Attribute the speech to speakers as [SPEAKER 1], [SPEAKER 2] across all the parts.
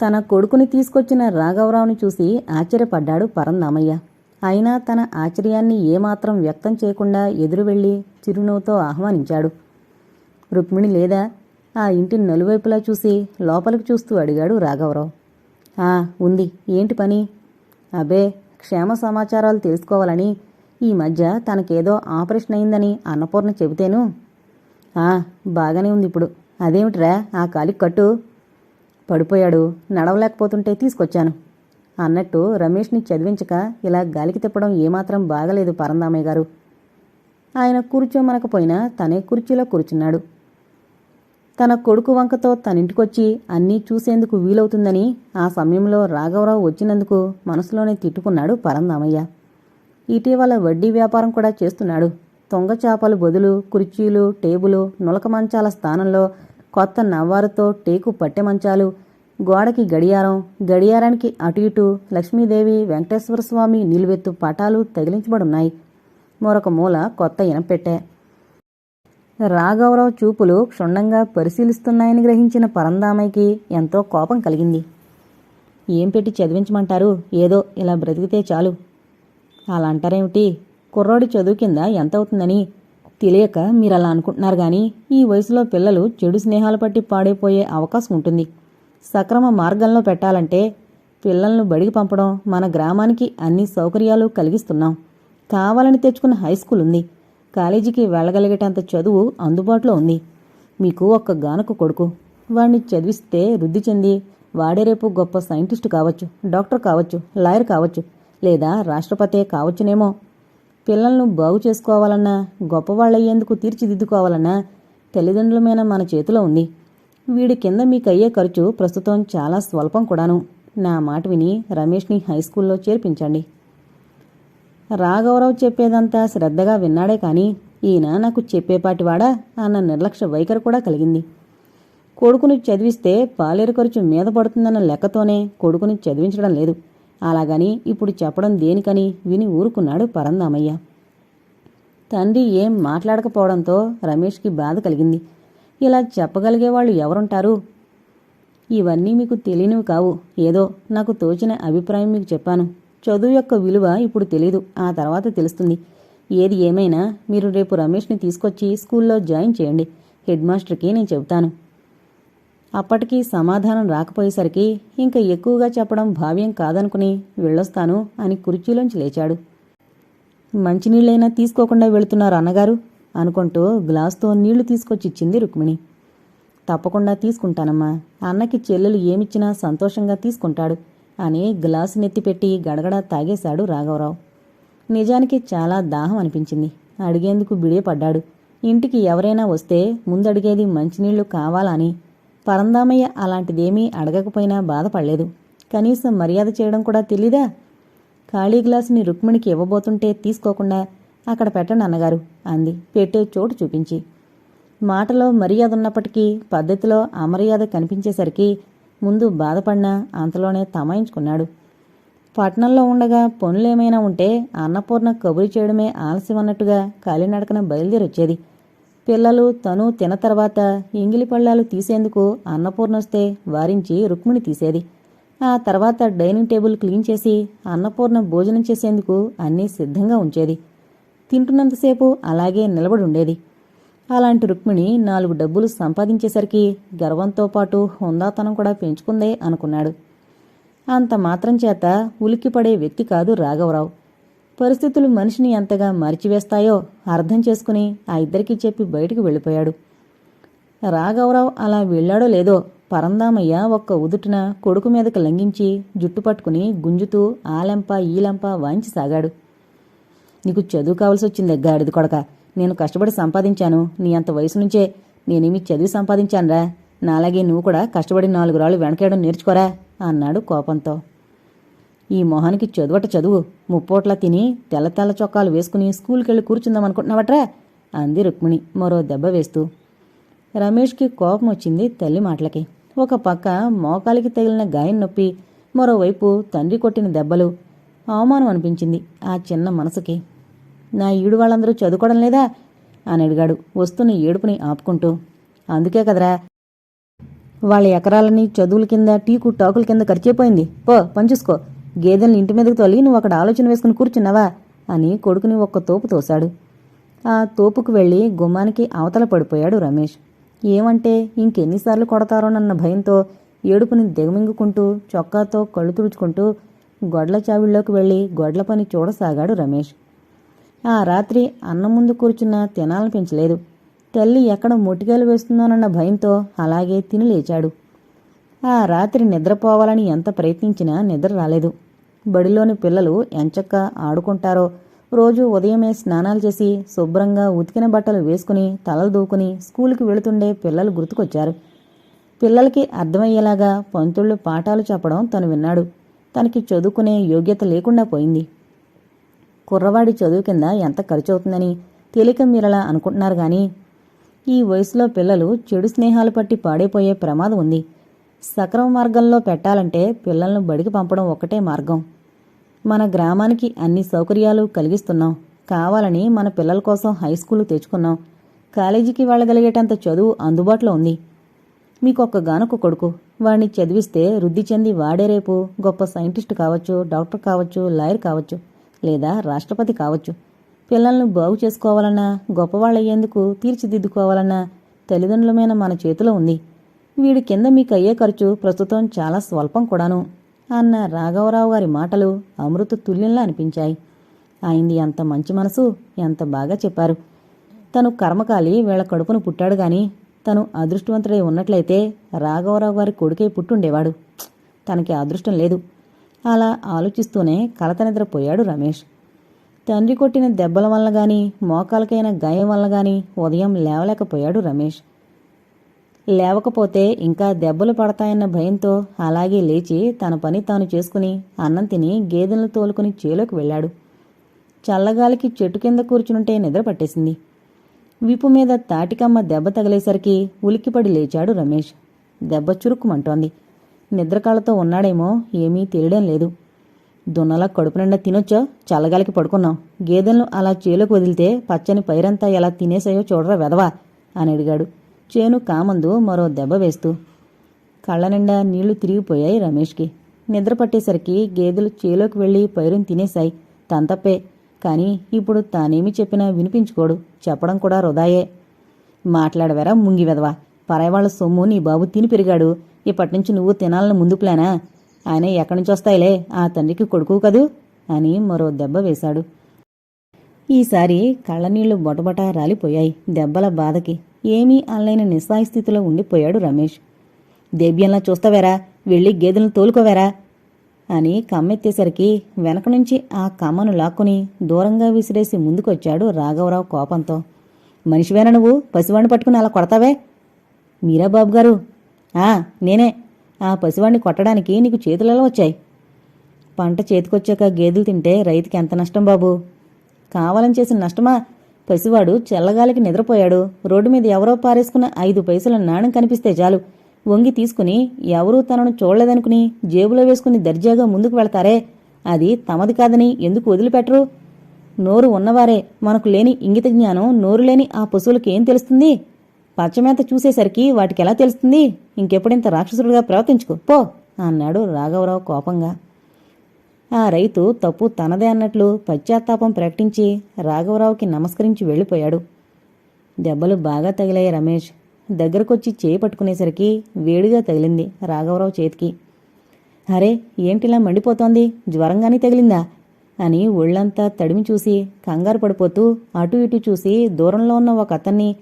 [SPEAKER 1] తన కొడుకుని తీసుకొచ్చిన రాఘవరావుని చూసి ఆశ్చర్యపడ్డాడు పరందామయ్య. అయినా తన ఆశ్చర్యాన్ని ఏమాత్రం వ్యక్తం చేయకుండా ఎదురు వెళ్ళి చిరునవ్వుతో ఆహ్వానించాడు. రుక్మిణి లేదా? ఆ ఇంటిని నలువైపులా చూసి లోపలికి చూస్తూ అడిగాడు రాఘవరావు. ఆ ఉంది. ఏంటి పని? అబే క్షేమ సమాచారాలు తెలుసుకోవాలని ఈ మధ్య తనకేదో ఆపరేషన్ అయిందని అన్నపూర్ణ చెబితేను? ఆ బాగానే ఉంది ఇప్పుడు. అదేమిట్రా? ఆ కాలికి కట్టు. పడిపోయాడు. నడవలేకపోతుంటే తీసుకొచ్చాను. అన్నట్టు రమేష్ని చదివించక ఇలా గాలికి తిప్పడం ఏమాత్రం బాగలేదు పరందామయ్య గారు. ఆయన కూర్చోమనకపోయినా తనే కుర్చీలో కూర్చున్నాడు. తన కొడుకు వంకతో తనింటికొచ్చి అన్నీ చూసేందుకు వీలవుతుందని ఆ సమయంలో రాఘవరావు వచ్చినందుకు మనసులోనే తిట్టుకున్నాడు పరందామయ్య. ఇటీవల వడ్డీ వ్యాపారం కూడా చేస్తున్నాడు. తొంగ చేపలు బదులు కుర్చీలు టేబులు నులక మంచాల స్థానంలో కొత్త నవ్వారుతో టేకు పట్టె మంచాలు. గోడకి గడియారం గడియారానికి అటు ఇటు లక్ష్మీదేవి వెంకటేశ్వర స్వామి నిలువెత్తు పటాలు తగిలించబడున్నాయి. మరొక మూల కొత్త ఇనపెట్టె. రాఘవరావు చూపులు క్షుణ్ణంగా పరిశీలిస్తున్నాయని గ్రహించిన పరందామయ్యకి ఎంతో కోపం కలిగింది. ఏం పెట్టి చదివించమంటారు? ఏదో ఇలా బ్రతికితే చాలు. అలా అంటారేమిటి? కుర్రోడి చదువు కింద ఎంత అవుతుందని తెలియక మీరు అలా అనుకుంటున్నారు కానీ ఈ వయసులో పిల్లలు చెడు స్నేహాలు పట్టి పాడైపోయే అవకాశం ఉంటుంది. సక్రమ మార్గంలో పెట్టాలంటే పిల్లలను బడికి పంపడం మన గ్రామానికి అన్ని సౌకర్యాలు కలిగిస్తున్నాం. కావాలని తెచ్చుకున్న హై స్కూల్ ఉంది. కాలేజీకి వెళ్ళగలిగేటంత చదువు అందుబాటులో ఉంది. మీకు ఒక్క గానకు కొడుకు. వాడిని చదివిస్తే వృద్ధి చెంది వాడే రేపు గొప్ప సైంటిస్ట్ కావచ్చు డాక్టర్ కావచ్చు లాయర్ కావచ్చు లేదా రాష్ట్రపతే కావచ్చునేమో. పిల్లలను బాగు చేసుకోవాలన్నా గొప్పవాళ్ళయ్యేందుకు తీర్చిదిద్దుకోవాలన్నా తల్లిదండ్రులమైన మన చేతిలో ఉంది. వీడి కింద మీకయ్యే ఖర్చు ప్రస్తుతం చాలా స్వల్పం కూడాను. నా మాట విని రమేష్ని హై స్కూల్లో చేర్పించండి. రాఘవరావు చెప్పేదంతా శ్రద్ధగా విన్నాడే కాని ఈయన నాకు చెప్పేపాటివాడా అన్న నిర్లక్ష్య వైఖరి కూడా కలిగింది. కొడుకుని చదివిస్తే పాలేరు ఖర్చు మీద పడుతుందన్న లెక్కతోనే కొడుకుని చదివించడం లేదు. అలాగని ఇప్పుడు చెప్పడం దేనికని విని ఊరుకున్నాడు పరందామయ్య. తండ్రి ఏం మాట్లాడకపోవడంతో రమేష్కి బాధ కలిగింది. ఇలా చెప్పగలిగే వాళ్ళు ఎవరుంటారు? ఇవన్నీ మీకు తెలియనివి కావు. ఏదో నాకు తోచిన అభిప్రాయం మీకు చెప్పాను. చదువు యొక్క విలువ ఇప్పుడు తెలీదు. ఆ తర్వాత తెలుస్తుంది. ఏది ఏమైనా మీరు రేపు రమేష్ని తీసుకొచ్చి స్కూల్లో జాయిన్ చేయండి. హెడ్ మాస్టర్కి నేను చెబుతాను. అప్పటికి సమాధానం రాకపోయేసరికి ఇంకా ఎక్కువగా చెప్పడం భావ్యం కాదనుకుని వెళ్ళొస్తాను అని కుర్చీలోంచి లేచాడు. మంచినీళ్ళైనా తీసుకోకుండా వెళుతున్నారు అన్నగారు అనుకుంటూ గ్లాస్తో నీళ్ళు తీసుకొచ్చి ఇచ్చింది రుక్మిణి. తప్పకుండా తీసుకుంటానమ్మా. అన్నకి చెల్లెలు ఏమిచ్చినా సంతోషంగా తీసుకుంటాడు అని గ్లాసు నెత్తిపెట్టి గడగడ తాగేశాడు రాఘవరావు. నిజానికి చాలా దాహం అనిపించింది. అడిగేందుకు బిడియపడ్డాడు ఇంటికి ఎవరైనా వస్తే ముందడిగేది మంచినీళ్ళు కావాలని పరందామయ్య అలాంటిదేమీ అడగకపోయినా బాధపడలేదు. కనీసం మర్యాద చేయడం కూడా తెలీదా? ఖాళీ గ్లాసుని రుక్మిణికి ఇవ్వబోతుంటే తీసుకోకుండా అక్కడ పెట్టండి అన్నగారు అంది. పెట్టే చోటు చూపించి. మాటలో మర్యాద ఉన్నప్పటికీ పద్ధతిలో అమర్యాద కనిపించేసరికి ముందు బాధపడినా అంతలోనే తమాయించుకున్నాడు. పట్నంలో ఉండగా పనులేమైనా ఉంటే అన్నపూర్ణ కబురు చేయడమే ఆలస్యం అన్నట్టుగా కాలినడకన బయలుదేరొచ్చేది. పిల్లలు తను తిన తర్వాత ఇంగిలి పళ్ళాలు తీసేందుకు అన్నపూర్ణ వస్తే వారించి రుక్మిణి తీసేది. ఆ తర్వాత డైనింగ్ టేబుల్ క్లీన్ చేసి అన్నపూర్ణ భోజనం చేసేందుకు అన్నీ సిద్ధంగా ఉంచేది. తింటున్నంతసేపు అలాగే నిలబడి ఉండేది అలాంటి రుక్మిణి నాలుగు డబ్బులు సంపాదించేసరికి గర్వంతో పాటు హుందాతనం కూడా పెంచుకుందే అనుకున్నాడు. అంత మాత్రం చేత ఉలిక్కిపడే వ్యక్తి కాదు రాఘవరావు. పరిస్థితులు మనిషిని ఎంతగా మరిచివేస్తాయో అర్థం చేసుకుని ఆ ఇద్దరికీ చెప్పి బయటికి వెళ్ళిపోయాడు. రాఘవరావు అలా వెళ్ళాడో లేదో పరందామయ్య ఒక్క ఉదుటిన కొడుకు మీదకి లంఘించి జుట్టు పట్టుకుని గుంజుతూ ఆలెంప ఈలెంప వాయించసాగాడు నీకు చదువు కావాల్సి వచ్చింది గాడిది కొడక. నేను కష్టపడి సంపాదించాను. నీ అంత వయసు నుంచే నేనేమి చదివి సంపాదించానురా. నాలాగే నువ్వు కూడా కష్టపడి నాలుగు రాళ్ళు వెనకేయడం నేర్చుకోరా అన్నాడు కోపంతో. ఈ మొహానికి చదువట చదువు. ముప్పోట్ల తిని తెల్ల తెల్ల చొక్కాలు వేసుకుని స్కూల్కెళ్ళి కూర్చుందాం అనుకుంటున్నావట్రా అంది రుక్మిణి మరో దెబ్బ వేస్తూ. రమేష్కి కోపం వచ్చింది తల్లి మాటలకి. ఒక పక్క మోకాలికి తగిలిన గాయం నొప్పి మరోవైపు తండ్రి కొట్టిన దెబ్బలు. అవమానం అనిపించింది ఆ చిన్న మనసుకి. నా ఈడు వాళ్ళందరూ చదువుకోవడం లేదా? అని అడిగాడు వస్తున్న ఏడుపుని ఆపుకుంటూ. అందుకే కదరా. వాళ్ళ ఎకరాలని చదువుల కింద టీకు టాకుల కింద ఖర్చైపోయింది. పో పంచుసుకో గేదెల్ని ఇంటి మీదకి తొలి నువ్వు అక్కడ ఆలోచన వేసుకుని కూర్చున్నావా? అని కొడుకుని ఒక్క తోపు తోశాడు. ఆ తోపుకు వెళ్ళి గుమ్మానికి అవతల పడిపోయాడు రమేష్. ఏమంటే ఇంకెన్నిసార్లు కొడతారోనన్న భయంతో ఏడుపుని దిగమింగుకుంటూ చొక్కాతో కళ్ళు తుడుచుకుంటూ గొడ్ల చావిళ్ళలోకి వెళ్ళి గొడ్ల పని చూడసాగాడు రమేష్. ఆ రాత్రి అన్నం ముందు కూర్చున్న తినాలనిపించలేదు తల్లి ఎక్కడ మొటికాయలు వేస్తుందోనన్న భయంతో అలాగే తిని లేచాడు. ఆ రాత్రి నిద్రపోవాలని ఎంత ప్రయత్నించినా నిద్ర రాలేదు. బడిలోని పిల్లలు ఎంచక్క ఆడుకుంటారో రోజు ఉదయమే స్నానాలు చేసి శుభ్రంగా ఉతికిన బట్టలు వేసుకుని తలలు దూకుని స్కూలుకి వెళుతుండే పిల్లలు గుర్తుకొచ్చారు. పిల్లలకి అర్థమయ్యేలాగా పంతుళ్ళు పాఠాలు చెప్పడం తను విన్నాడు. తనకి చదువుకునే యోగ్యత లేకుండా పోయింది. కుర్రవాడి చదువు కింద ఎంత ఖర్చవుతుందని తేలిక మీరలా అనుకుంటున్నారు కానీ ఈ వయసులో పిల్లలు చెడు స్నేహాలు పట్టి పాడైపోయే ప్రమాదం ఉంది. సక్రమ మార్గంలో పెట్టాలంటే పిల్లలను బడికి పంపడం ఒకటే మార్గం. మన గ్రామానికి అన్ని సౌకర్యాలు కలిగిస్తున్నాం. కావాలని మన పిల్లల కోసం హై స్కూలు తెచ్చుకున్నాం. కాలేజీకి వెళ్ళగలిగేటంత చదువు అందుబాటులో ఉంది. మీకొక్కగానొక్క కొడుకు. వాడిని చదివిస్తే వృద్ధి చెంది వాడే రేపు గొప్ప సైంటిస్ట్ కావచ్చు డాక్టర్ కావచ్చు లాయర్ కావచ్చు లేదా రాష్ట్రపతి కావచ్చు. పిల్లలను బాగు చేసుకోవాలన్నా గొప్పవాళ్ళయ్యేందుకు తీర్చిదిద్దుకోవాలన్నా తల్లిదండ్రులమైన మన చేతిలో ఉంది. వీడి కింద మీకు అయ్యే ఖర్చు ప్రస్తుతం చాలా స్వల్పం కూడాను. అన్న రాఘవరావు గారి మాటలు అమృత తుల్యంలా అనిపించాయి. ఆయనది ఎంత మంచి మనసు ఎంత బాగా చెప్పారు. తను కర్మకాలి వీళ్ళ కడుపును పుట్టాడు గాని తను అదృష్టవంతుడై ఉన్నట్లయితే రాఘవరావు గారి కొడుకే పుట్టుండేవాడు. తనకి అదృష్టం లేదు. అలా ఆలోచిస్తూనే కలత నిద్రపోయాడు రమేష్. తండ్రి కొట్టిన దెబ్బల వల్ల గాని మోకాలకైన గాయం వల్ల గాని ఉదయం లేవలేకపోయాడు రమేష్. లేవకపోతే ఇంకా దెబ్బలు పడతాయన్న భయంతో అలాగే లేచి తన పని తాను చేసుకుని అన్నం తిని గేదెలను తోలుకుని చేలోకి వెళ్ళాడు. చల్లగాలికి చెట్టు కింద కూర్చునుంటే నిద్ర పట్టేసింది. వీపు మీద తాటికమ్మ దెబ్బ తగిలేసరికి ఉలిక్కిపడి లేచాడు రమేష్. దెబ్బ చురుక్కుమంటోంది. నిద్రకాళ్ళతో ఉన్నాడేమో ఏమీ తెలియడం లేదు. దున్నలా కడుపు నిండా తినొచ్చో? చల్లగాలికి పడుకున్నాం. గేదెలను అలా చేలోకి వదిలితే పచ్చని పైరంతా ఎలా తినేసాయో చూడరా వెదవా అని అడిగాడు. చేను కామందు మరో దెబ్బ వేస్తూ కళ్ళ నిండా నీళ్ళు తిరిగిపోయాయి రమేష్కి. నిద్ర పట్టేసరికి గేదెలు చేలోకి వెళ్ళి పైరుని తినేశాయి. తంతప్పే కానీ ఇప్పుడు తానేమి చెప్పినా వినిపించుకోడు. చెప్పడం కూడా వృధాయే. మాట్లాడవేరా ముంగి వెదవా పరాయవాళ్ళ సొమ్ము నీ బాబు తిని పెరిగాడు. ఇప్పటినుంచి నువ్వు తినాలని ముందు ప్లానా? ఆయన ఎక్కడి నుంచి వస్తాయిలే? ఆ తండ్రికి కొడుకు కదూ? అని మరో దెబ్బ వేశాడు. ఈసారి కళ్ళనీళ్ళు బొటబొట రాలిపోయాయి దెబ్బల బాధకి. ఏమీ అనలేని నిస్సాయి స్థితిలో ఉండిపోయాడు రమేష్. దేబ్యంలా చూస్తావేరా? వెళ్ళి గేదెలను తోలుకోవేరా? అని కమ్మెత్తేసరికి వెనక నుంచి ఆ కమ్మను లాక్కుని దూరంగా విసిరేసి ముందుకొచ్చాడు రాఘవరావు కోపంతో. మనిషివేనా నువ్వు? పసివాణ్ణి పట్టుకుని అలా కొడతావే? మీరా బాబు గారు. ఆ నేనే. ఆ పసివాణ్ణి కొట్టడానికి నీకు చేతులలో వచ్చాయి? పంట చేతికొచ్చాక గేదెలు తింటే రైతుకి ఎంత నష్టం బాబు? కావాలని చేసిన నష్టమా? పసివాడు చల్లగాలికి నిద్రపోయాడు. రోడ్డు మీద ఎవరో పారేసుకున్న ఐదు పైసల నాణం కనిపిస్తే చాలు. వంగి తీసుకుని ఎవరూ తనను చూడలేదనుకుని జేబులో వేసుకుని దర్జాగా ముందుకు వెళతారే? అది తమది కాదని ఎందుకు వదిలిపెట్టరు? నోరు ఉన్నవారే మనకు లేని ఇంగిత జ్ఞానం నోరు లేని ఆ పశువులకేం ఏం తెలుస్తుంది? పచ్చమేత చూసేసరికి వాటికెలా తెలుస్తుంది? ఇంకెప్పుడింత రాక్షసుడిగా ప్రవర్తించుకో. పో అన్నాడు రాఘవరావు కోపంగా. ఆ రైతు తప్పు తనదే అన్నట్లు పశ్చాత్తాపం ప్రకటించి రాఘవరావుకి నమస్కరించి వెళ్ళిపోయాడు. దెబ్బలు బాగా తగిలాయి రమేష్. దగ్గరకొచ్చి చేయి పట్టుకునేసరికి వేడిగా తగిలింది రాఘవరావు చేతికి. అరే ఏంటిలా మండిపోతోంది? జ్వరంగానే తగిలిందా? అని ఒళ్ళంతా తడిమి చూసి కంగారు పడిపోతూ అటు ఇటు చూసి దూరంలో ఉన్న ఒక అతన్ని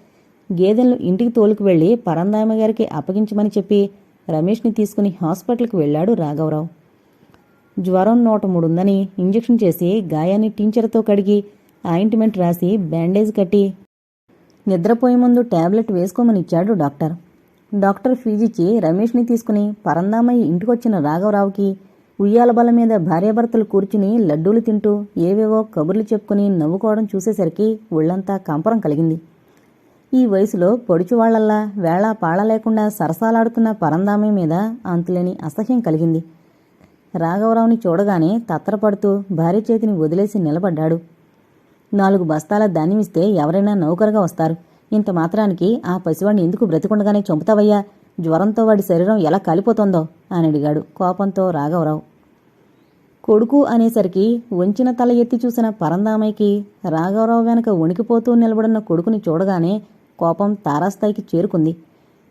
[SPEAKER 1] గేదెలను ఇంటికి తోలుకు వెళ్ళి పరందామ గారికి అప్పగించమని చెప్పి రమేష్ని తీసుకుని హాస్పిటల్కి వెళ్ళాడు రాఘవరావు. జ్వరం నూట మూడుందని ఇంజెక్షన్ చేసి గాయాన్ని టించర్తో కడిగి ఆయింట్మెంట్ రాసి బ్యాండేజ్ కట్టి నిద్రపోయే ముందు టాబ్లెట్ వేసుకోమని ఇచ్చాడు డాక్టర్. డాక్టర్ ఫీజిచ్చి రమేష్ని తీసుకుని పరందామయ్య ఇంటికొచ్చిన రాఘవరావుకి ఉయ్యాల బల మీద భార్యాభర్తలు కూర్చుని లడ్డూలు తింటూ ఏవేవో కబుర్లు చెప్పుకుని నవ్వుకోవడం చూసేసరికి ఒళ్ళంతా కంపరం కలిగింది. ఈ వయసులో పొడిచివాళ్ళల్లా వేళ పాళ లేకుండా సరసాలాడుతున్న పరందామయ్య మీద అంతులేని అసహ్యం కలిగింది. రాఘవరావుని చూడగానే తత్తరపడుతూ భార్య చేతిని వదిలేసి నిలబడ్డాడు. నాలుగు బస్తాల ధాన్యమిస్తే ఎవరైనా నౌకరుగా వస్తారు. ఇంత మాత్రానికి ఆ పసివాడిని ఎందుకు బ్రతికుండగానే చంపుతావయ్యా? జ్వరంతో వాడి శరీరం ఎలా కాలిపోతుందో? అని అడిగాడు కోపంతో రాఘవరావు. కొడుకు అనేసరికి వంచిన తల ఎత్తి చూసిన పరందామయ్యకి రాఘవరావు వెనక వణికిపోతూ నిలబడిన కొడుకుని చూడగానే కోపం తారాస్థాయికి చేరుకుంది.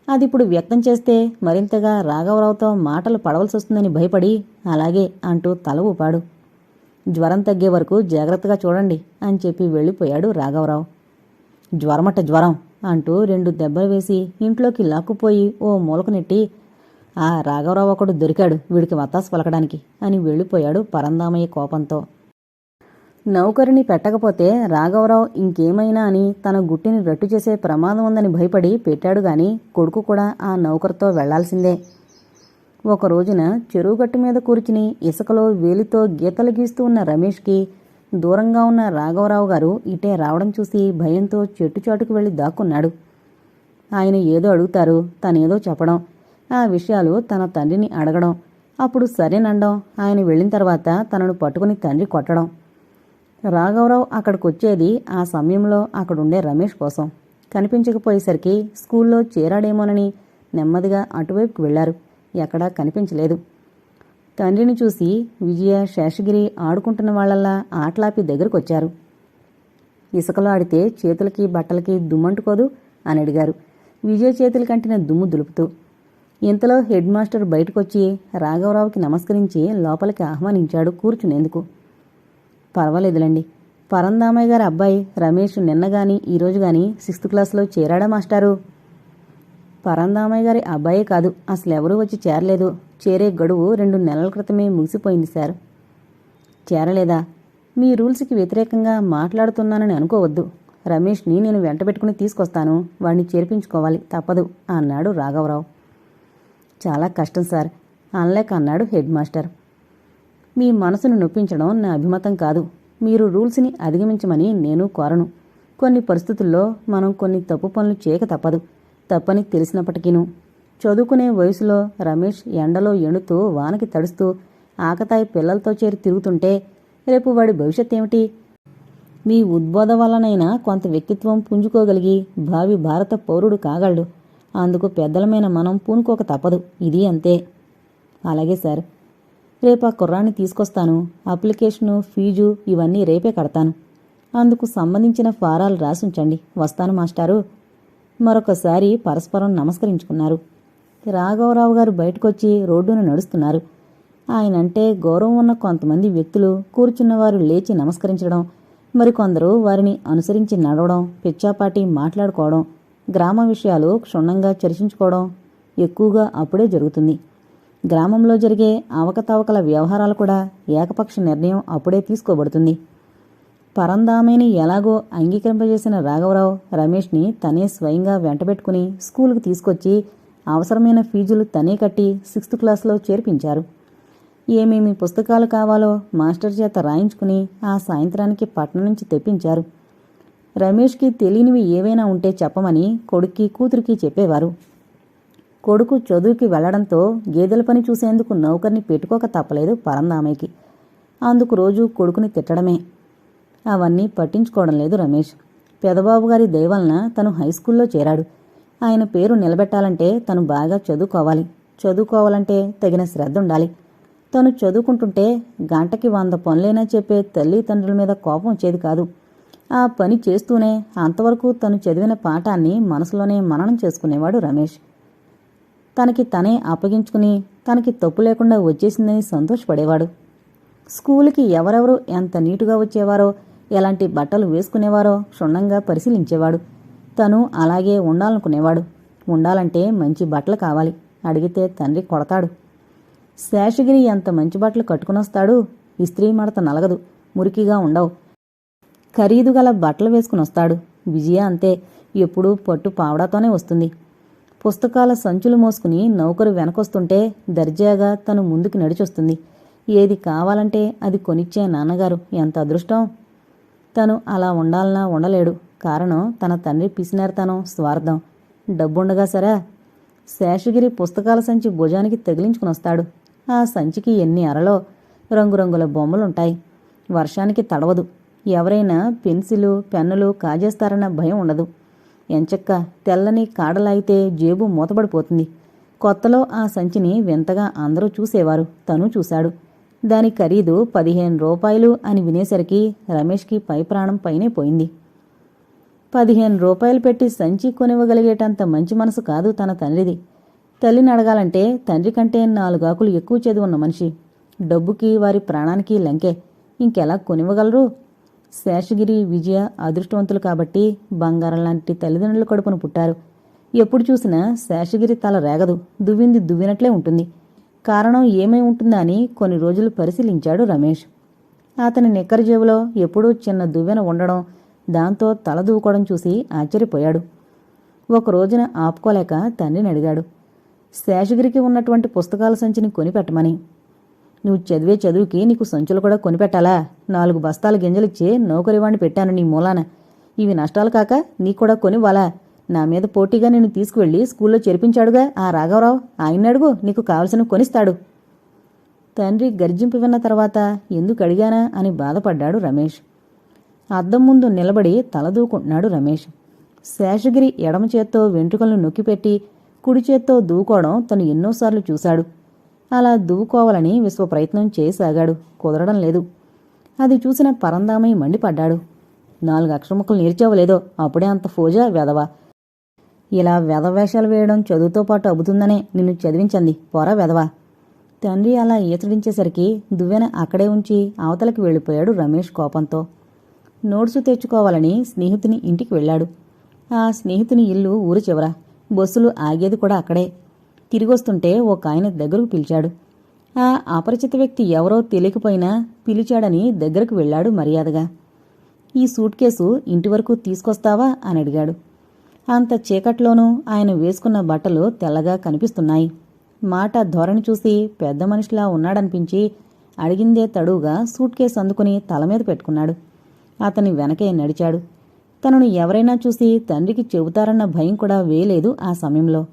[SPEAKER 1] అది ఇప్పుడు వ్యక్తం చేస్తే మరింతగా రాఘవరావుతో మాటలు పడవలసి వస్తుందని భయపడి అలాగే అంటూ తల ఊపాడు. జ్వరం తగ్గే వరకు జాగ్రత్తగా చూడండి అని చెప్పి వెళ్ళిపోయాడు రాఘవరావు. జ్వరమట జ్వరం అంటూ రెండు దెబ్బలు వేసి ఇంట్లోకి లాక్కుపోయి ఓ మూలకు నెట్టి ఆ రాఘవరావు ఒకడు దొరికాడు వీడికి వత్తాసు పలకడానికి అని వెళ్ళిపోయాడు పరందామయ్య కోపంతో. నౌకరిని పెట్టకపోతే రాఘవరావు ఇంకేమైనా అని తన గుట్టిని రట్టు చేసే ప్రమాదం ఉందని భయపడి పెట్టాడు గాని కొడుకు కూడా ఆ నౌకర్తో వెళ్ళాల్సిందే. ఒక రోజున చెరువు గట్టు మీద కూర్చుని ఇసుకలో వేలితో గీతలు గీస్తూ ఉన్న రమేష్కి దూరంగా ఉన్న రాఘవరావు గారు ఇటే రావడం చూసి భయంతో చెట్టు వెళ్ళి దాక్కున్నాడు. ఆయన ఏదో అడుగుతారు తనేదో చెప్పడం ఆ విషయాలు తన తండ్రిని అడగడం అప్పుడు సరేనండం ఆయన వెళ్ళిన తర్వాత తనను పట్టుకుని తండ్రి కొట్టడం. రాఘవరావు అక్కడికొచ్చేది ఆ సమయంలో అక్కడుండే రమేష్ కోసం. కనిపించకపోయేసరికి స్కూల్లో చేరాడేమోనని నెమ్మదిగా అటువైపుకు వెళ్ళారు. ఎక్కడా కనిపించలేదు. తండ్రిని చూసి విజయ శేషగిరి ఆడుకుంటున్న వాళ్ళల్లా ఆటలాపి దగ్గరకొచ్చారు. ఇసుకలో ఆడితే చేతులకి బట్టలకి దుమ్మంటుకోదు అని అడిగారు. విజయ చేతులు కంటిన దుమ్ము దులుపుతూ. ఇంతలో హెడ్ మాస్టర్ బయటకొచ్చి రాఘవరావుకి నమస్కరించి లోపలికి ఆహ్వానించాడు కూర్చునేందుకు. పర్వాలేదులండి. పరందామయ్య గారి అబ్బాయి రమేష్ నిన్న గాని ఈరోజు గాని సిక్స్త్ క్లాస్లో చేరాడా మాస్టారు? పరందామయ్య గారి అబ్బాయే కాదు అసలు ఎవరూ వచ్చి చేరలేదు. చేరే గడువు రెండు నెలల క్రితమే ముగిసిపోయింది సార్. చేరలేదా? మీ రూల్స్కి వ్యతిరేకంగా మాట్లాడుతున్నానని అనుకోవద్దు. రమేష్ని నేను వెంటబెట్టుకుని తీసుకొస్తాను వాడిని చేర్పించుకోవాలి తప్పదు అన్నాడు రాఘవరావు. చాలా కష్టం సార్ అనలేక అన్నాడు హెడ్ మాస్టర్. మీ మనసును నొప్పించడం నా అభిమతం కాదు. మీరు రూల్స్ని అధిగమించమని నేను కోరను. కొన్ని పరిస్థితుల్లో మనం కొన్ని తప్పు పనులు చేయక తప్పదు. తప్పని తెలిసినప్పటికీను. చదువుకునే వయసులో రమేష్ ఎండలో ఎండుతూ వానకి తడుస్తూ ఆకతాయి పిల్లలతో చేరి తిరుగుతుంటే రేపు వాడి భవిష్యత్ ఏమిటి? మీ ఉద్బోధ వల్లనైనా కొంత వ్యక్తిత్వం పుంజుకోగలిగి భావి భారత పౌరుడు కాగలడు. అందుకు పెద్దలమైన మనం పూనుకోక తప్పదు. ఇది అంతే. అలాగే సార్ రేపు ఆ కుర్రాన్ని తీసుకొస్తాను. అప్లికేషను ఫీజు ఇవన్నీ రేపే కడతాను. అందుకు సంబంధించిన ఫారాలు రాసుంచండి. వస్తాను మాస్టారు. మరొకసారి పరస్పరం నమస్కరించుకున్నారు. రాఘవరావు గారు బయటకొచ్చి రోడ్డున నడుస్తున్నారు. ఆయనంటే గౌరవం ఉన్న కొంతమంది వ్యక్తులు కూర్చున్నవారు లేచి నమస్కరించడం మరికొందరు వారిని అనుసరించి నడవడం పిచ్చాపాటి మాట్లాడుకోవడం గ్రామ విషయాలు క్షుణ్ణంగా చర్చించుకోవడం ఎక్కువగా అప్పుడే జరుగుతుంది. గ్రామంలో జరిగే అవకతవకల వ్యవహారాలు కూడా ఏకపక్ష నిర్ణయం అప్పుడే తీసుకోబడుతుంది. పరందామేని ఎలాగో అంగీకరింపజేసిన రాఘవరావు రమేష్ని తనే స్వయంగా వెంటబెట్టుకుని స్కూలుకు తీసుకొచ్చి అవసరమైన ఫీజులు తనే కట్టి సిక్స్త్ క్లాస్లో చేర్పించారు. ఏమేమి పుస్తకాలు కావాలో మాస్టర్ చేత రాయించుకుని ఆ సాయంత్రానికి పట్నం నుంచి తెప్పించారు. రమేష్కి తెలియనివి ఏవైనా ఉంటే చెప్పమని కొడుక్కి కూతురికి చెప్పేవారు. కొడుకు చదువుకి వెళ్ళడంతో గేదెల పని చూసేందుకు నౌకర్ని పెట్టుకోక తప్పలేదు పరందామయ్యకి అందుకు రోజు కొడుకుని తిట్టడమే. అవన్నీ పట్టించుకోవడం లేదు రమేష్. పెదబాబు గారి దయవలన తను హైస్కూల్లో చేరాడు. ఆయన పేరు నిలబెట్టాలంటే తను బాగా చదువుకోవాలి. చదువుకోవాలంటే తగిన శ్రద్ధ ఉండాలి తను చదువుకుంటుంటే గంటకి వంద పనులైనా చెప్పే తల్లిదండ్రుల మీద కోపం వచ్చేది కాదు. ఆ పని చేస్తూనే అంతవరకు తను చదివిన పాఠాన్ని మనసులోనే మననం చేసుకునేవాడు రమేష్. తనకి తనే అప్పగించుకుని తనకి తప్పు లేకుండా వచ్చేసిందని సంతోషపడేవాడు. స్కూలుకి ఎవరెవరు ఎంత నీటుగా వచ్చేవారో ఎలాంటి బట్టలు వేసుకునేవారో క్షుణ్ణంగా పరిశీలించేవాడు. తను అలాగే ఉండాలనుకునేవాడు. ఉండాలంటే మంచి బట్టలు కావాలి. అడిగితే తండ్రి కొడతాడు. శేషగిరి ఎంత మంచి బట్టలు కట్టుకునొస్తాడు? ఇస్త్రీ మడత నలగదు. మురికిగా ఉండవు. ఖరీదు గల బట్టలు వేసుకుని వస్తాడు విజయ అంతే. ఎప్పుడూ పట్టు పావడాతోనే వస్తుంది. పుస్తకాల సంచులు మోసుకుని నౌకరు వెనకొస్తుంటే దర్జాగా తను ముందుకు నడిచొస్తుంది. ఏది కావాలంటే అది కొనిచ్చే నాన్నగారు. ఎంత అదృష్టం? తను అలా ఉండాలన్నా ఉండలేడు. కారణం తన తండ్రి పిసినారితనం స్వార్థం. డబ్బుండగా సరే. శేషగిరి పుస్తకాల సంచి భుజానికి తగిలించుకునొస్తాడు ఆ సంచికి ఎన్ని అరలో రంగురంగుల బొమ్మలుంటాయి. వర్షానికి తడవదు. ఎవరైనా పెన్సిలు పెన్నులు కాజేస్తారన్న భయం ఉండదు. ఎంచక్క తెల్లని కాడలాగితే జేబు మూతపడిపోతుంది కొత్తలో ఆ సంచిని వింతగా అందరూ చూసేవారు. తను చూశాడు. దాని ఖరీదు పదిహేను రూపాయలు అని వినేసరికి రమేష్కి పై ప్రాణం పైనే పోయింది. పదిహేను రూపాయలు పెట్టి సంచి కొనివ్వగలిగేటంత మంచి మనసు కాదు తన తండ్రిది. తల్లిని అడగాలంటే తండ్రి కంటే నాలుగాకులు ఎక్కువ చదువున్న మనిషి. డబ్బుకి వారి ప్రాణానికి లంకే. ఇంకెలా కొనివ్వగలరు? శేషగిరి విజయ అదృష్టవంతులు కాబట్టి బంగారం లాంటి తల్లిదండ్రుల కడుపును పుట్టారు. ఎప్పుడు చూసినా శేషగిరి తల రేగదు దువ్వింది దువ్వినట్లే ఉంటుంది. కారణం ఏమై ఉంటుందా అని కొన్ని రోజులు పరిశీలించాడు రమేష్. అతని నిక్కర జేబులో ఎప్పుడూ చిన్న దువ్వెన ఉండడం దాంతో తల దూకోవడం చూసి ఆశ్చర్యపోయాడు. ఒక రోజున ఆపుకోలేక తండ్రిని అడిగాడు. శేషగిరికి ఉన్నటువంటి పుస్తకాల సంచిని కొనిపెట్టమని నువ్వు చదివే చదువుకి నీకు సంచులు కూడా కొనిపెట్టాలా? నాలుగు బస్తాల గింజలిచ్చి నౌకరివాణ్ణి పెట్టాను నీ మూలాన. ఇవి నష్టాలు కాక నీకు కూడా కొనివ్వాలా? నా మీద పోటీగా నిన్ను తీసుకువెళ్ళి స్కూల్లో చేర్పించాడుగా ఆ రాఘవరావు. ఆయన అడుగు నీకు కావలసిన కొనిస్తాడు. తండ్రి గర్జింపు విన్న తర్వాత ఎందుకు అడిగానా అని బాధపడ్డాడు రమేష్. అద్దం ముందు నిలబడి తలదూకుంటున్నాడు రమేష్. శేషగిరి ఎడమ చేత్తో వెంట్రుకలను నొక్కిపెట్టి కుడి చేత్తో దూకోవడం తను ఎన్నోసార్లు చూశాడు. అలా దువ్వుకోవాలని విశ్వ ప్రయత్నం చేయసాగాడు కుదరడం లేదు. అది చూసిన పరందామై మండిపడ్డాడు. నాలుగు అక్షరముఖలు నేర్చావలేదో అప్పుడే అంత ఫోజా వెదవా ఇలా వెధవేషాలు వేయడం చదువుతో పాటు అబ్బుతుందనే నిన్ను చదివించంది. పోరా వెధవా. తండ్రి అలా ఈతడించేసరికి దువ్వెన అక్కడే ఉంచి అవతలకి వెళ్ళిపోయాడు రమేష్ కోపంతో. నోట్సు తెచ్చుకోవాలని స్నేహితుని ఇంటికి వెళ్ళాడు. ఆ స్నేహితుని ఇల్లు ఊరు చివర. బస్సులు ఆగేది కూడా అక్కడే. తిరిగొస్తుంటే ఒక ఆయన దగ్గరకు పిలిచాడు. ఆ అపరిచిత వ్యక్తి ఎవరో తెలియకపోయినా పిలిచాడని దగ్గరకు వెళ్ళాడు మర్యాదగా. ఈ సూట్ కేసు ఇంటి వరకు తీసుకొస్తావా? అని అడిగాడు. అంత చీకట్లోనూ ఆయన వేసుకున్న బట్టలు తెల్లగా కనిపిస్తున్నాయి. మాట ధోరణి చూసి పెద్ద మనిషిలా ఉన్నాడనిపించి అడిగిందే తడువుగా సూట్ కేసు అందుకుని తల మీద పెట్టుకున్నాడు. అతని వెనకే నడిచాడు. తనను ఎవరైనా చూసి తండ్రికి చెబుతారన్న భయం కూడా వేయలేదు ఆ సమయంలో.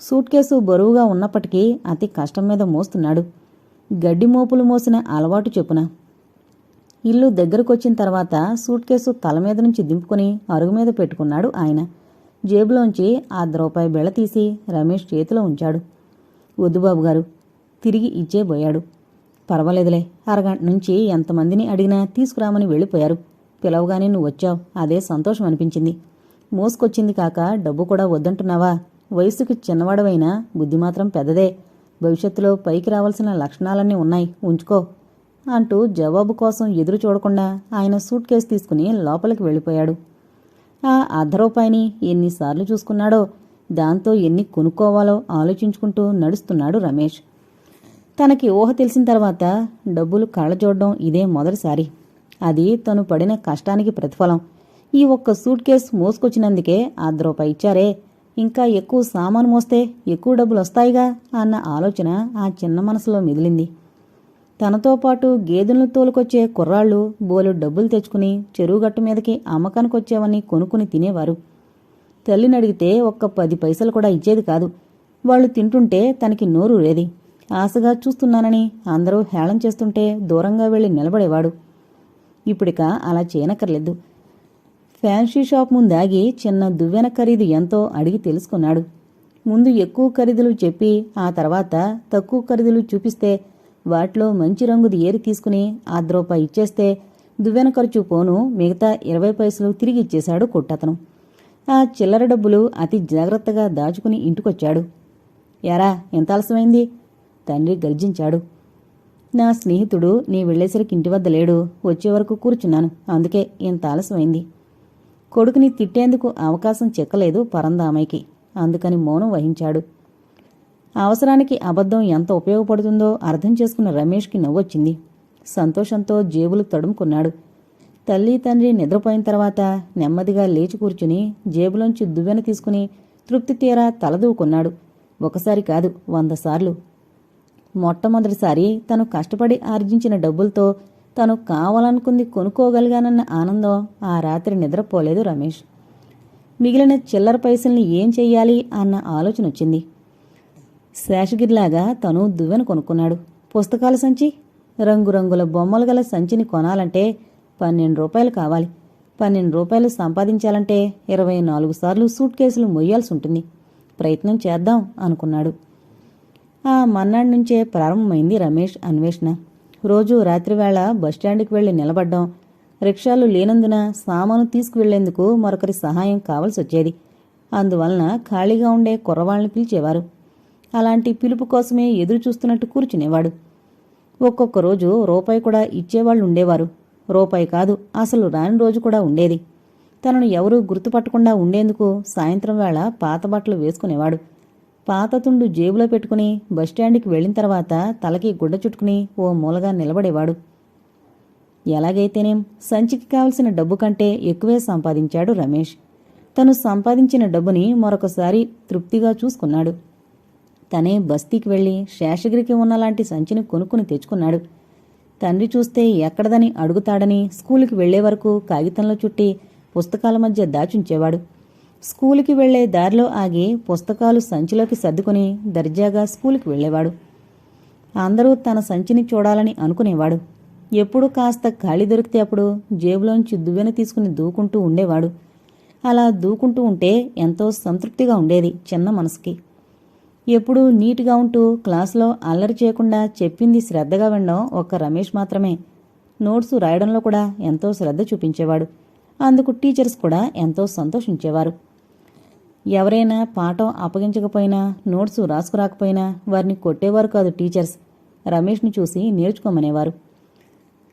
[SPEAKER 1] సూట్ కేసు బరువుగా ఉన్నప్పటికీ అతి కష్టం మీద మోస్తున్నాడు. గడ్డి మోపులు మోసిన అలవాటు చెప్పున. ఇల్లు దగ్గరకొచ్చిన తర్వాత సూట్ కేసు తల మీద నుంచి దింపుకుని అరుగు మీద పెట్టుకున్నాడు ఆయన. జేబులోంచి అర్ధ రూపాయి బెళ తీసి రమేష్ చేతిలో ఉంచాడు. వద్దు బాబు గారు తిరిగి ఇచ్చేబోయాడు పర్వాలేదులే అరగంట నుంచి ఎంతమందిని అడిగినా తీసుకురామని వెళ్ళిపోయారు. పిలవగానే నువ్వు వచ్చావు అదే సంతోషం అనిపించింది మోసుకొచ్చింది కాక డబ్బు కూడా వద్దంటున్నావా? వయసుకి చిన్నవాడవైనా బుద్ధి మాత్రం పెద్దదే. భవిష్యత్తులో పైకి రావాల్సిన లక్షణాలన్నీ ఉన్నాయి. ఉంచుకో. అంటూ జవాబు కోసం ఎదురు చూడకుండా ఆయన సూట్ కేసు తీసుకుని లోపలికి వెళ్ళిపోయాడు. ఆ అర్ధ రూపాయిని ఎన్నిసార్లు చూసుకున్నాడో దాంతో ఎన్ని కొనుక్కోవాలో ఆలోచించుకుంటూ నడుస్తున్నాడు రమేష్. తనకి ఊహ తెలిసిన తర్వాత డబ్బులు కళ్ళజోడడం ఇదే మొదటిసారి. అది తను పడిన కష్టానికి ప్రతిఫలం. ఈ ఒక్క సూట్ కేసు మోసుకొచ్చినందుకే అర్ధ రూపాయి ఇచ్చారే. ఇంకా ఎక్కువ సామాను మోస్తే ఎక్కువ డబ్బులు వస్తాయిగా అన్న ఆలోచన ఆ చిన్న మనసులో మిగిలింది. తనతో పాటు గేదెలను తోలుకొచ్చే కుర్రాళ్ళు బోలు డబ్బులు తెచ్చుకుని చెరువుగట్టు మీదకి అమ్మకానికొచ్చేవని కొనుక్కుని తినేవారు. తల్లిని అడిగితే ఒక్క పది పైసలు కూడా ఇచ్చేది కాదు. వాళ్ళు తింటుంటే తనకి నోరు రేది. ఆశగా చూస్తున్నానని అందరూ హేళం చేస్తుంటే దూరంగా వెళ్ళి నిలబడేవాడు. ఇప్పుడిక అలా చేయనక్కర్లేదు. ఫ్యాన్సీ షాప్ ముందాగి చిన్న దువ్వెన ఖరీదు ఎంతో అడిగి తెలుసుకున్నాడు. ముందు ఎక్కువ ఖరీదులు చెప్పి ఆ తర్వాత తక్కువ ఖరీదులు చూపిస్తే వాటిలో మంచి రంగుది ఏరి తీసుకుని అర్ధ రూపాయి ఇచ్చేస్తే దువ్వెన ఖర్చు పోను మిగతా ఇరవై పైసలు తిరిగి ఇచ్చేశాడు కొట్టతను. ఆ చిల్లర డబ్బులు అతి జాగ్రత్తగా దాచుకుని ఇంటికొచ్చాడు. ఎరా ఎంత ఆలస్యమైంది? తండ్రి గర్జించాడు. నా స్నేహితుడు నీ వెళ్ళేసరికి ఇంటి వద్ద లేడు వచ్చే వరకు కూర్చున్నాను అందుకే ఇంత ఆలస్యమైంది. కొడుకుని తిట్టేందుకు అవకాశం చెక్కలేదు పరందామయ్యకి అందుకని మౌనం వహించాడు. అవసరానికి అబద్ధం ఎంత ఉపయోగపడుతుందో అర్థం చేసుకున్న రమేష్కి నవ్వొచ్చింది. సంతోషంతో జేబులు తడుముకున్నాడు. తల్లి తండ్రి నిద్రపోయిన తర్వాత నెమ్మదిగా లేచి కూర్చుని జేబులోంచి దువ్వెన తీసుకుని తృప్తి తీరా తలదూకున్నాడు. ఒకసారి కాదు వంద సార్లు. మొట్టమొదటిసారి తను కష్టపడి ఆర్జించిన డబ్బులతో తను కావాలనుకుంది కొనుక్కోగలిగానన్న ఆనందం ఆ రాత్రి నిద్రపోలేదు రమేష్. మిగిలిన చిల్లర పైసల్ని ఏం చెయ్యాలి అన్న ఆలోచన వచ్చింది. శేషగిరిలాగా తను దువ్వెన కొనుక్కున్నాడు. పుస్తకాల సంచి రంగురంగుల బొమ్మలు గల సంచిని కొనాలంటే పన్నెండు రూపాయలు కావాలి. పన్నెండు రూపాయలు సంపాదించాలంటే ఇరవై నాలుగు సార్లు సూట్ కేసులు మొయ్యాల్సి ఉంటుంది. ప్రయత్నం చేద్దాం అనుకున్నాడు. ఆ మన్నాడు నుంచే ప్రారంభమైంది రమేష్ అన్వేషణ. రోజూ రాత్రివేళ బస్టాండ్కి వెళ్ళి నిలబడ్డం. రిక్షాలు లేనందున సామాను తీసుకువెళ్ళేందుకు మరొకరి సహాయం కావలసి వచ్చేది అందువలన ఖాళీగా ఉండే కుర్రవాళ్ళని పిలిచేవారు. అలాంటి పిలుపు కోసమే ఎదురు చూస్తున్నట్టు కూర్చునేవాడు. ఒక్కొక్క రోజు రూపాయి కూడా ఇచ్చేవాళ్ళు ఉండేవారు రూపాయి కాదు అసలు రాని రోజు కూడా ఉండేది. తనను ఎవరూ గుర్తుపట్టకుండా ఉండేందుకు సాయంత్రం వేళ పాత బట్టలు వేసుకునేవాడు. పాత తుండు జేబులో పెట్టుకుని బస్టాండ్కి వెళ్ళిన తర్వాత తలకి గుడ్డ చుట్టుకుని ఓ మూలగా నిలబడేవాడు. ఎలాగైతేనేం సంచికి కావలసిన డబ్బు కంటే ఎక్కువే సంపాదించాడు రమేష్. తను సంపాదించిన డబ్బుని మరొకసారి తృప్తిగా చూసుకున్నాడు. తనే బస్తీకి వెళ్ళి శేషగిరికి ఉన్నలాంటి సంచిని కొనుక్కుని తెచ్చుకున్నాడు. తండ్రి చూస్తే ఎక్కడదని అడుగుతాడని స్కూలుకి వెళ్ళే వరకు కాగితంలో చుట్టి పుస్తకాల మధ్య దాచుంచేవాడు. స్కూలుకి వెళ్ళే దారిలో ఆగి పుస్తకాలు సంచిలోకి సర్దుకుని దర్జాగా స్కూలుకి వెళ్ళేవాడు అందరూ తన సంచిని చూడాలని అనుకునేవాడు. ఎప్పుడు కాస్త ఖాళీ దొరికితే అప్పుడు జేబులోంచి దువ్వెన తీసుకుని దూకుంటూ ఉండేవాడు. అలా దూకుంటూ ఉంటే ఎంతో సంతృప్తిగా ఉండేది చిన్న మనసుకి. ఎప్పుడూ నీట్గా ఉంటూ క్లాసులో అల్లరి చేయకుండా చెప్పింది శ్రద్ధగా వినడం ఒక్క రమేష్ మాత్రమే. నోట్సు రాయడంలో కూడా ఎంతో శ్రద్ధ చూపించేవాడు. అందుకు టీచర్స్ కూడా ఎంతో సంతోషించేవారు. ఎవరైనా పాఠం అప్పగించకపోయినా నోట్సు రాసుకురాకపోయినా వారిని కొట్టేవారు కాదు టీచర్స్. రమేష్ని చూసి నేర్చుకోమనేవారు.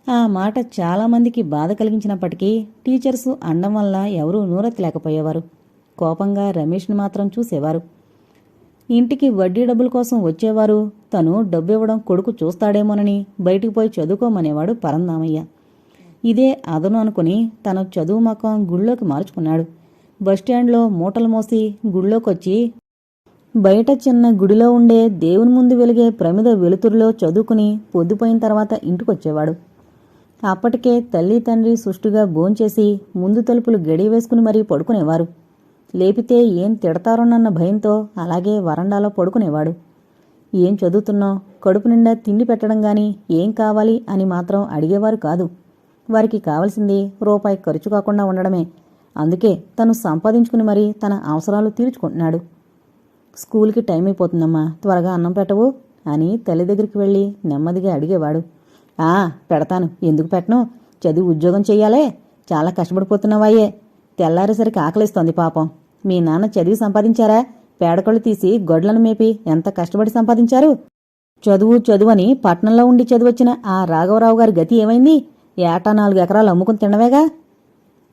[SPEAKER 1] ఆ మాట చాలామందికి బాధ కలిగించినప్పటికీ టీచర్స్ అండం వల్ల ఎవరూ నూరెత్తలేకపోయేవారు కోపంగా రమేష్ని మాత్రం చూసేవారు. ఇంటికి వడ్డీ డబ్బుల కోసం వచ్చేవారు. తను డబ్బు ఇవ్వడం కొడుకు చూస్తాడేమోనని బయటికి పోయి చదువుకోమనేవాడు పరందామయ్య. ఇదే అదను అనుకుని తన చదువు మకం గుళ్ళోకి మార్చుకున్నాడు. బస్టాండ్లో మూటలు మోసి గుళ్ళోకొచ్చి బయట చిన్న గుడిలో ఉండే దేవుని ముందు వెలిగే ప్రమిద వెలుతురులో చదువుకుని పొద్దుపోయిన తర్వాత ఇంటికొచ్చేవాడు. అప్పటికే తల్లి తండ్రి సుష్టుగా భోంచేసి ముందు తలుపులు గడి వేసుకుని మరీ పడుకునేవారు. లేపితే ఏం తిడతారోనన్న భయంతో అలాగే వరండాలో పడుకునేవాడు. ఏం చదువుతున్నావు కడుపు నిండా తిండి పెట్టడం గాని ఏం కావాలి అని మాత్రం అడిగేవారు కాదు. వారికి కావలసింది రూపాయి ఖర్చు కాకుండా ఉండడమే. అందుకే తను సంపాదించుకుని మరీ తన అవసరాలు తీర్చుకుంటున్నాడు. స్కూల్కి టైం అయిపోతుందమ్మా త్వరగా అన్నం పెట్టవు అని తల్లి దగ్గరికి వెళ్ళి నెమ్మదిగా అడిగేవాడు. ఆ పెడతాను. ఎందుకు పెట్టను? చదివి ఉద్యోగం చెయ్యాలే. చాలా కష్టపడిపోతున్నావాయే తెల్లారేసరికి ఆకలిస్తోంది పాపం. మీ నాన్న చదివి సంపాదించారా? పేడకళ్ళు తీసి గొడ్లను మేపి ఎంత కష్టపడి సంపాదించారు? చదువు చదువని పట్నంలో ఉండి చదివొచ్చిన ఆ రాఘవరావు గారి గతి ఏమైంది? ఏటా నాలుగు ఎకరాలు అమ్ముకుని తినవేగా?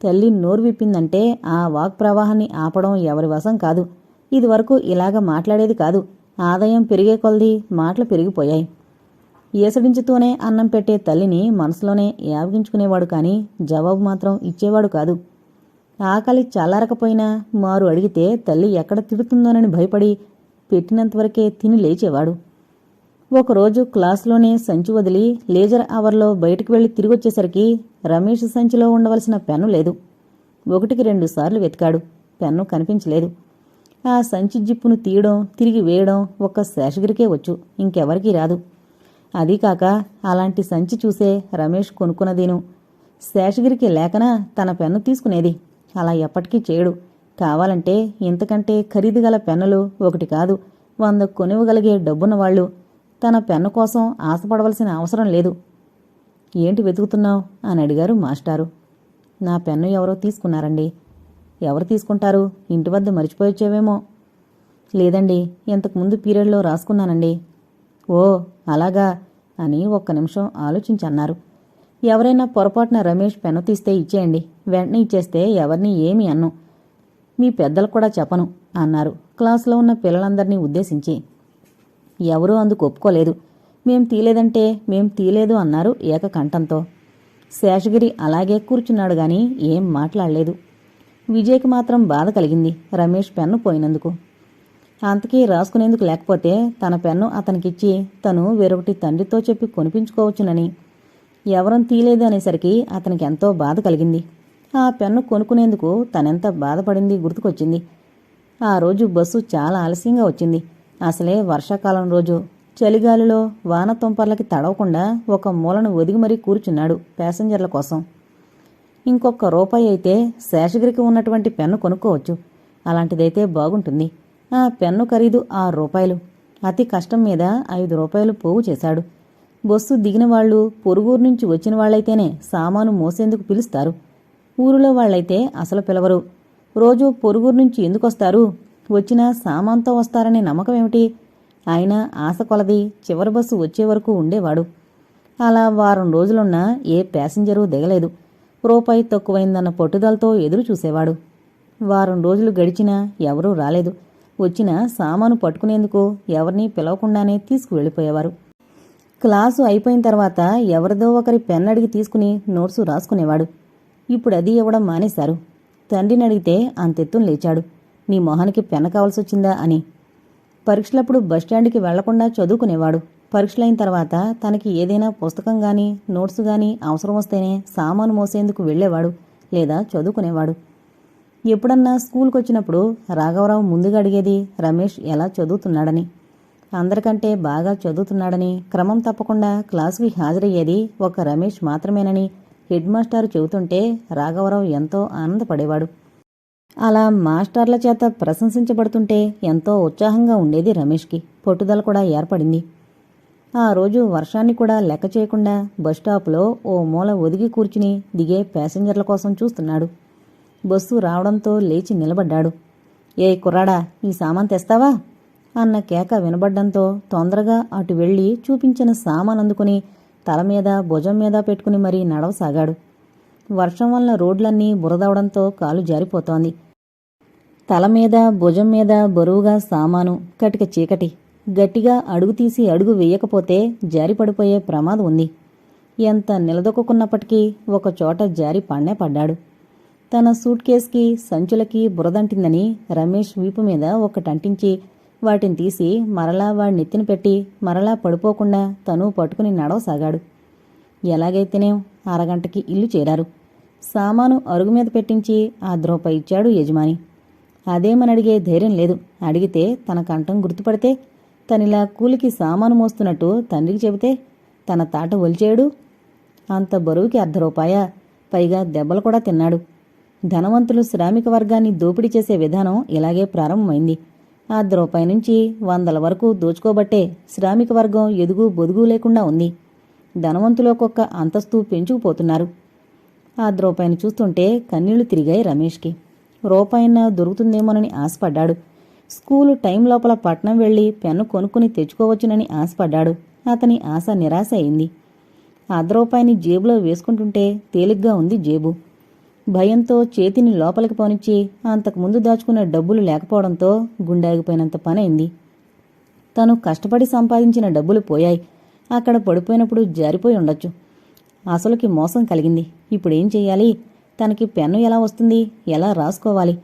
[SPEAKER 1] తల్లి నోరు విప్పిందంటే ఆ వాక్ ప్రవాహాన్ని ఆపడం ఎవరి వశం కాదు. ఇదివరకు ఇలాగ మాట్లాడేది కాదు. ఆదాయం పెరిగే కొలది మాటలు పెరిగిపోయాయి. ఏసడించుతూనే అన్నం పెట్టే తల్లిని మనసులోనే యావగించుకునేవాడు కాని జవాబు మాత్రం ఇచ్చేవాడు కాదు. ఆకలి చల్లారకపోయినా మారు అడిగితే తల్లి ఎక్కడ తిడుతుందోనని భయపడి పెట్టినంతవరకే తిని లేచేవాడు. ఒకరోజు క్లాసులోనే సంచి వదిలి లేజర్ అవర్లో బయటకు వెళ్ళి తిరిగొచ్చేసరికి రమేష్ సంచిలో ఉండవలసిన పెన్ను లేదు. ఒకటికి రెండు సార్లు వెతికాడు. పెన్ను కనిపించలేదు. ఆ సంచి జిప్పును తీయడం తిరిగి వేయడం ఒక్క శేషగిరికే వచ్చు. ఇంకెవరికీ రాదు. అది కాక అలాంటి సంచి చూసే రమేష్ కొనుక్కున్నదేను. శేషగిరికి లేకనా తన పెన్ను తీసుకునేది. అలా ఎప్పటికీ చేయడు. కావాలంటే ఇంతకంటే ఖరీదు గల పెన్నులు ఒకటి కాదు. వంద కొనివ్వగలిగే డబ్బున్న వాళ్ళు తన పెన్ను కోసం ఆశపడవలసిన అవసరం లేదు. ఏంటి వెతుకుతున్నావు? అని అడిగారు మాస్టారు. నా పెన్ను ఎవరో తీసుకున్నారండి. ఎవరు తీసుకుంటారు? ఇంటి వద్ద మర్చిపోయొచ్చేవేమో. లేదండి ఇంతకుముందు పీరియడ్లో రాసుకున్నానండి. ఓ అలాగా అని ఒక్క నిమిషం ఆలోచించి అన్నారు. ఎవరైనా పొరపాటున రమేష్ పెన్ను తీస్తే ఇచ్చేయండి. వెంటనే ఇచ్చేస్తే ఎవరిని ఏమి అన్ను. మీ పెద్దలు కూడా చెప్పను అన్నారు. క్లాసులో ఉన్న పిల్లలందరినీ ఉద్దేశించి. ఎవరూ అందుకు ఒప్పుకోలేదు. మేం తీలేదంటే మేం తీలేదు అన్నారు ఏకకంఠంతో. శేషగిరి అలాగే కూర్చున్నాడు గాని ఏం మాట్లాడలేదు. విజయ్కి మాత్రం బాధ కలిగింది రమేష్ పెన్ను పోయినందుకు. అంతకీ రాసుకునేందుకు లేకపోతే తన పెన్ను అతనికిచ్చి తను వేరొకటి తండ్రితో చెప్పి కొనిపించుకోవచ్చునని. ఎవరం తీలేదు అనేసరికి అతనికి ఎంతో బాధ కలిగింది. ఆ పెన్ను కొనుక్కునేందుకు తనెంత బాధపడింది గుర్తుకొచ్చింది. ఆ రోజు బస్సు చాలా ఆలస్యంగా వచ్చింది. అసలే వర్షాకాలం రోజు చలిగాలిలో వాన తుంపర్లకి తడవకుండా ఒక మూలను ఒదిగి మరీ కూర్చున్నాడు ప్యాసింజర్ల కోసం. ఇంకొక రూపాయి అయితే శేషగిరికి ఉన్నటువంటి పెన్ను కొనుక్కోవచ్చు. అలాంటిదైతే బాగుంటుంది. ఆ పెన్ను ఖరీదు ఆరు రూపాయలు. అతి కష్టం మీద ఐదు రూపాయలు పోగు చేశాడు. బస్సు దిగిన వాళ్ళు పొరుగురు నుంచి వచ్చిన వాళ్ళైతేనే సామాను మోసేందుకు పిలుస్తారు. ఊరిలో వాళ్ళైతే అసలు పిలవరు. రోజు పొరుగురు నుంచి ఎందుకొస్తారు? వచ్చినా సామాన్తో వస్తారనే నమ్మకం ఏమిటి ఆయన ఆశ కొలది చివరి బస్సు వచ్చే వరకు ఉండేవాడు. అలా వారం రోజులున్నా ఏ ప్యాసింజరు దిగలేదు. రూపాయి తక్కువైందన్న పట్టుదలతో ఎదురు చూసేవాడు. వారం రోజులు గడిచినా ఎవరూ రాలేదు. వచ్చిన సామాను పట్టుకునేందుకు ఎవరినీ పిలవకుండానే తీసుకువెళ్ళిపోయేవారు. క్లాసు అయిపోయిన తర్వాత ఎవరిదో ఒకరి పెన్ అడిగి తీసుకుని నోట్సు రాసుకునేవాడు. ఇప్పుడు అది ఇవ్వడం మానేశారు. తండ్రిని అడిగితే అంతెత్తును లేచాడు. నీ మొహానికి పెన్ కావాల్సి వచ్చిందా అని. పరీక్షలప్పుడు బస్టాండ్కి వెళ్ళకుండా చదువుకునేవాడు. పరీక్షలైన తర్వాత తనకి ఏదైనా పుస్తకం గాని నోట్స్ గాని అవసరం వస్తేనే సామాను మోసేందుకు వెళ్ళేవాడు లేదా చదువుకునేవాడు. ఎప్పుడన్నా స్కూల్కి వచ్చినప్పుడు రాఘవరావు ముందుగా అడిగేది రమేష్ ఎలా చదువుతున్నాడని? అందరికంటే బాగా చదువుతున్నాడని క్రమం తప్పకుండా క్లాసుకి హాజరయ్యేది ఒక రమేష్ మాత్రమేనని హెడ్ మాస్టారు చెబుతుంటే రాఘవరావు ఎంతో ఆనందపడేవాడు. అలా మాస్టర్ల చేత ప్రశంసించబడుతుంటే ఎంతో ఉత్సాహంగా ఉండేది రమేష్కి. పట్టుదల కూడా ఏర్పడింది. ఆ రోజు వర్షాన్ని కూడా లెక్క చేయకుండా బస్టాప్లో ఓ మూల ఒదిగి కూర్చుని దిగే ప్యాసింజర్ల కోసం చూస్తున్నాడు. బస్సు రావడంతో లేచి నిలబడ్డాడు. ఏ కుర్రాడా ఈ సామాన్ తెస్తావా? అన్న కేక వినబడ్డంతో తొందరగా అటు వెళ్ళి చూపించిన సామాన్ అందుకుని తల మీద భుజం మీద పెట్టుకుని మరీ నడవసాగాడు. వర్షం వల్ల రోడ్లన్నీ బురదవడంతో కాలు జారిపోతోంది. తల మీద భుజం మీద బరువుగా సామాను కటిక చీకటి. గట్టిగా అడుగు తీసి అడుగు వేయకపోతే జారిపడిపోయే ప్రమాదం ఉంది. ఎంత నిలదొక్కున్నప్పటికీ ఒక చోట జారి పన్నే పడ్డాడు. తన సూట్ కేసుకి సంచులకి బురదంటిందని రమేష్ వీపు మీద ఒకటంటించి వాటిని తీసి మరలా వాడి నెత్తిన పెట్టి మరలా పడిపోకుండా తను పట్టుకుని నడవసాగాడు. ఎలాగైతేనే అరగంటకి ఇల్లు చేరారు. సామాను అరుగు మీద పెట్టించి ఆ ద్రోప ఇచ్చాడు యజమాని. అదేమని అడిగే ధైర్యం లేదు. అడిగితే తన కంఠం గుర్తుపడితే తనిలా కూలికి సామాను మోస్తున్నట్టు తండ్రికి చెబితే తన తాట ఒలిచేయడు. అంత బరువుకి అర్ధ రూపాయ పైగా దెబ్బలు కూడా తిన్నాడు. ధనవంతులు శ్రామిక వర్గాన్ని దోపిడీ చేసే విధానం ఇలాగే ప్రారంభమైంది. అర్ధ రూపాయి నుంచి వందల వరకు దోచుకోబట్టే శ్రామిక వర్గం ఎదుగు బొదుగు లేకుండా ఉంది. ధనవంతులు ఒక్కొక్క అంతస్తు పెంచుకుపోతున్నారు. ఆ రూపాయిని చూస్తుంటే కన్నీళ్ళు తిరిగాయి రమేష్కి. రూపాయినా దొరుకుతుందేమోనని ఆశపడ్డాడు. స్కూలు టైం లోపల పట్నం వెళ్ళి పెన్ను కొనుక్కుని తెచ్చుకోవచ్చునని ఆశపడ్డాడు. అతని ఆశ నిరాశ అయింది. అర్ధ రూపాయిని జేబులో వేసుకుంటుంటే తేలిగ్గా ఉంది జేబు. భయంతో చేతిని లోపలికి పోనిచ్చి అంతకుముందు దాచుకున్న డబ్బులు లేకపోవడంతో గుండాగిపోయినంత పనైంది తను కష్టపడి సంపాదించిన డబ్బులు పోయాయి. అక్కడ పడిపోయినప్పుడు జారిపోయి ఉండొచ్చు. అసలుకి మోసం కలిగింది. ఇప్పుడేం చెయ్యాలి తనకి పెన్ను ఎలా వస్తుంది? ఎలా రాసుకోవాలి?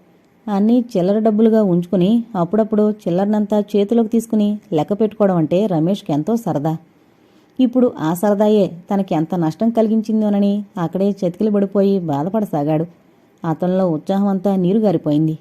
[SPEAKER 1] అన్నీ చిల్లర డబ్బులుగా ఉంచుకుని అప్పుడప్పుడు చిల్లరనంతా చేతిలోకి తీసుకుని లెక్క పెట్టుకోవడం అంటే రమేష్కి ఎంతో సరదా. ఇప్పుడు ఆ సరదాయే తనకి ఎంత నష్టం కలిగించిందోనని అక్కడే చతికిలు పడిపోయి బాధపడసాగాడు. అతనిలో ఉత్సాహం అంతా నీరుగారిపోయింది.